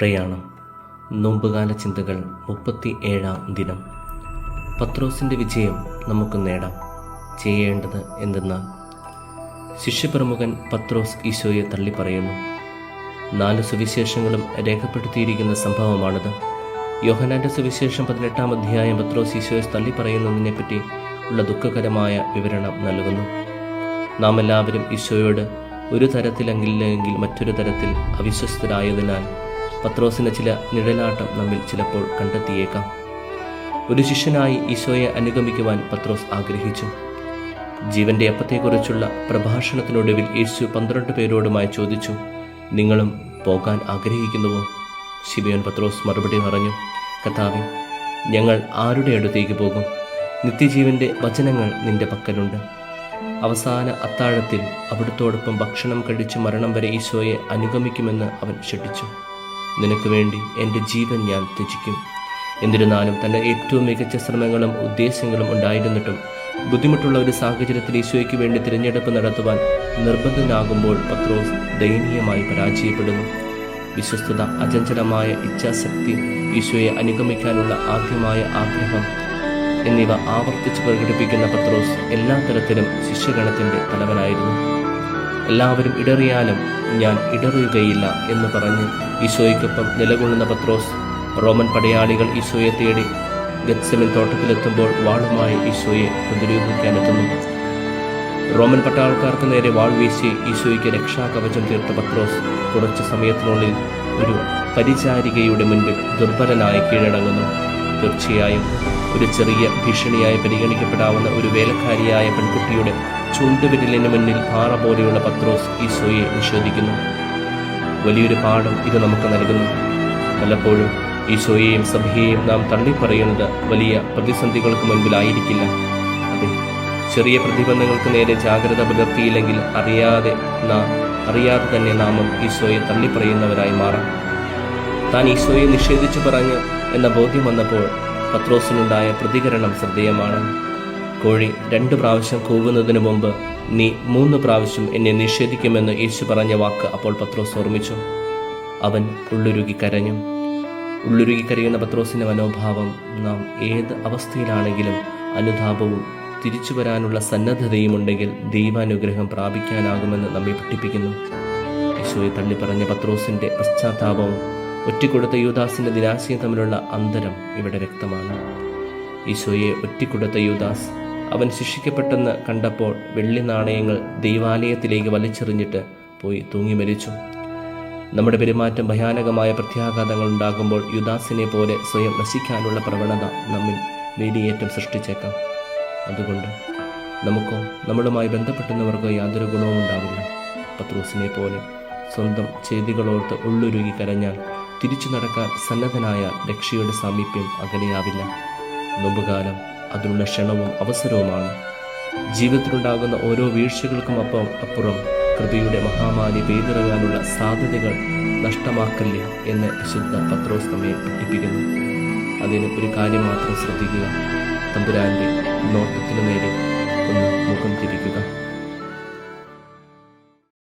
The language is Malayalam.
പ്രയാണം. നോമ്പുകാല ചിന്തകൾ മുപ്പത്തി ഏഴാം ദിനം. പത്രോസിന്റെ വിജയം നമുക്ക് നേടാം. ചെയ്യേണ്ടത് എന്തെന്നാൽ ശിഷ്യപ്രമുഖൻ പത്രോസ് ഈശോയെ തള്ളിപ്പറയുന്നു നാല് സുവിശേഷങ്ങളും രേഖപ്പെടുത്തിയിരിക്കുന്ന സംഭവമാണിത്. യോഹനാന്റെ സുവിശേഷം പതിനെട്ടാം അധ്യായം പത്രോസ് ഈശോയെ തള്ളിപ്പറയുന്നതിനെപ്പറ്റി ഉള്ള ദുഃഖകരമായ വിവരണം നൽകുന്നു. നാം എല്ലാവരും ഈശോയോട് ഒരു തരത്തിലെങ്കിലെങ്കിൽ മറ്റൊരു തരത്തിൽ അവിശ്വസ്തരായതിനാൽ പത്രോസിന് ചില നിഴലാട്ടം നമ്മിൽ ചിലപ്പോൾ കണ്ടെത്തിയേക്കാം. ഒരു ശിഷ്യനായി ഈശോയെ അനുഗമിക്കുവാൻ പത്രോസ് ആഗ്രഹിച്ചു. ജീവന്റെ അപ്പത്തെക്കുറിച്ചുള്ള പ്രഭാഷണത്തിനൊടുവിൽ യേശു പന്ത്രണ്ട് പേരോടുമായി ചോദിച്ചു നിങ്ങളും പോകാൻ ആഗ്രഹിക്കുന്നുവോ? ശിബിയോൻ പത്രോസ് മറുപടി പറഞ്ഞു കഥാവെ ഞങ്ങൾ ആരുടെ അടുത്തേക്ക് പോകും? നിത്യജീവന്റെ വചനങ്ങൾ നിന്റെ പക്കലുണ്ട്. അവസാന അത്താഴത്തിൽ അവിടുത്തോടൊപ്പം ഭക്ഷണം കഴിച്ച് മരണം വരെ ഈശോയെ അനുഗമിക്കുമെന്ന് അവൻ ഷട്ടിച്ചു നിനക്ക് വേണ്ടി എന്റെ ജീവൻ ഞാൻ ത്യജിക്കും. എന്നിരുന്നാലും തന്റെ ഏറ്റവും മികച്ച ശ്രമങ്ങളും ഉദ്ദേശങ്ങളും ഉണ്ടായിരുന്നിട്ടും ബുദ്ധിമുട്ടുള്ള ഒരു സാഹചര്യത്തിൽ ഈശോയ്ക്ക് വേണ്ടി തിരഞ്ഞെടുപ്പ് നടത്തുവാൻ നിർബന്ധനാകുമ്പോൾ പത്രോസ് ദയനീയമായി പരാജയപ്പെടുന്നു. വിശ്വസ്തത അചഞ്ചലമായ ഇച്ഛാശക്തി ഈശോയെ അനുഗമിക്കാനുള്ള ആദ്യമായ ആഗ്രഹം എന്നിവ ആവർത്തിച്ച് പ്രകടിപ്പിക്കുന്ന പത്രോസ് എല്ലാ തരത്തിലും ശിഷ്യഗണത്തിന്റെ തലവനായിരുന്നു. എല്ലാവരും ഇടറിയാലും ഞാൻ ഇടറുകയില്ല എന്ന് പറഞ്ഞ് ഈശോയ്ക്കൊപ്പം നിലകൊള്ളുന്ന പത്രോസ് റോമൻ പടയാളികൾ ഈശോയെ തേടി ഗത്സമിൻ തോട്ടത്തിലെത്തുമ്പോൾ വാളുമായി ഈശോയെ പ്രതിരൂപിക്കാനെത്തുന്നു റോമൻ പട്ടാൾക്കാർക്ക് നേരെ വാൾ വീശി ഈശോയ്ക്ക് രക്ഷാകവചം തീർത്ത പത്രോസ് കുറച്ച് സമയത്തിനുള്ളിൽ ഒരു പരിചാരികയുടെ മുൻപിൽ ദുർബലനായി കീഴടങ്ങുന്നു. തീർച്ചയായും ഒരു ചെറിയ ഭീഷണിയായി പരിഗണിക്കപ്പെടാവുന്ന ഒരു വേലക്കാരിയായ പെൺകുട്ടിയുടെ ചൂണ്ടുവിരലിന് മുന്നിൽ പാറ പോലെയുള്ള പത്രോസ് ഈശോയെ നിഷേധിക്കുന്നു. വലിയൊരു പാഠം ഇത് നമുക്ക് നൽകുന്നു. പലപ്പോഴും ഈശോയെയും സഭയെയും നാം തള്ളിപ്പറയുന്നത് വലിയ പ്രതിസന്ധികൾക്ക് മുൻപിലായിരിക്കില്ല. അതെ ചെറിയ പ്രതിബന്ധങ്ങൾക്ക് നേരെ ജാഗ്രത പുലർത്തിയില്ലെങ്കിൽ അറിയാതെ നാം അറിയാതെ തന്നെ നാമം ഈശോയെ തള്ളിപ്പറയുന്നവരായി മാറാം. താൻ ഈശോയെ നിഷേധിച്ചു പറഞ്ഞു എന്ന ബോധ്യം വന്നപ്പോൾ പത്രോസിനുണ്ടായ പ്രതികരണം ശ്രദ്ധേയമാണ്. കോഴി രണ്ടു പ്രാവശ്യം കൂവുന്നതിന് മുമ്പ് നീ മൂന്ന് പ്രാവശ്യം എന്നെ നിഷേധിക്കുമെന്ന് യേശു പറഞ്ഞ വാക്ക് അപ്പോൾ പത്രോസ് ഓർമ്മിച്ചു. അവൻ ഉള്ളുരുകി കരഞ്ഞു. ഉള്ളുരുകി കരയുന്ന പത്രോസിന്റെ മനോഭാവം നാം ഏത് അവസ്ഥയിലാണെങ്കിലും അനുതാപവും തിരിച്ചു വരാനുള്ള സന്നദ്ധതയും ഉണ്ടെങ്കിൽ ദൈവാനുഗ്രഹം പ്രാപിക്കാനാകുമെന്ന് നമ്മെ പഠിപ്പിക്കുന്നു. ഈശോയെ തള്ളിപ്പറഞ്ഞ പത്രോസിന്റെ പശ്ചാത്താപവും ഒറ്റിക്കൊടുത്ത യുദാസിന്റെ നിരാശയും തമ്മിലുള്ള അന്തരം ഇവിടെ വ്യക്തമാണ്. ഈശോയെ ഒറ്റിക്കൊടുത്ത യുദാസ് അവൻ ശിക്ഷിക്കപ്പെട്ടെന്ന് കണ്ടപ്പോൾ വെള്ളി നാണയങ്ങൾ ദൈവാലയത്തിലേക്ക് വലിച്ചെറിഞ്ഞിട്ട് പോയി തൂങ്ങി മരിച്ചു. നമ്മുടെ പെരുമാറ്റം ഭയാനകമായ പ്രത്യാഘാതങ്ങൾ ഉണ്ടാകുമ്പോൾ യുദാസിനെ പോലെ സ്വയം നശിക്കാനുള്ള പ്രവണത നമ്മിൽ വേലിയേറ്റം സൃഷ്ടിച്ചേക്കാം. അതുകൊണ്ട് നമുക്കോ നമ്മളുമായി ബന്ധപ്പെട്ടുന്നവർക്കോ യാതൊരു ഗുണവും ഉണ്ടാവില്ല. പത്രോസിനെ പോലെ സ്വന്തം ചെയ്തികളോർത്ത് ഉള്ളുരുകി കരഞ്ഞാൽ തിരിച്ചു നടക്കാൻ സന്നദ്ധനായ രക്ഷയുടെ സാമീപ്യം അകലെയാവില്ല. നോമ്പുകാലം അതിനുള്ള ക്ഷണവും അവസരവുമാണ്. ജീവിതത്തിലുണ്ടാകുന്ന ഓരോ വീഴ്ചകൾക്കും അപ്പം അപ്പുറം കൃപയുടെ മഹാമാരി പെയ്തിറങ്ങാനുള്ള സാധ്യതകൾ നഷ്ടമാക്കല്ലേ എന്ന് വിശുദ്ധ പത്രോസ് നമ്മെ പഠിപ്പിക്കുന്നു. അതിന് ഒരു കാര്യം മാത്രം ശ്രദ്ധിക്കുക. തമ്പുരാന്റെ നോട്ടത്തിനു നേരെ ഒന്ന് മുഖം തിരിക്കുക.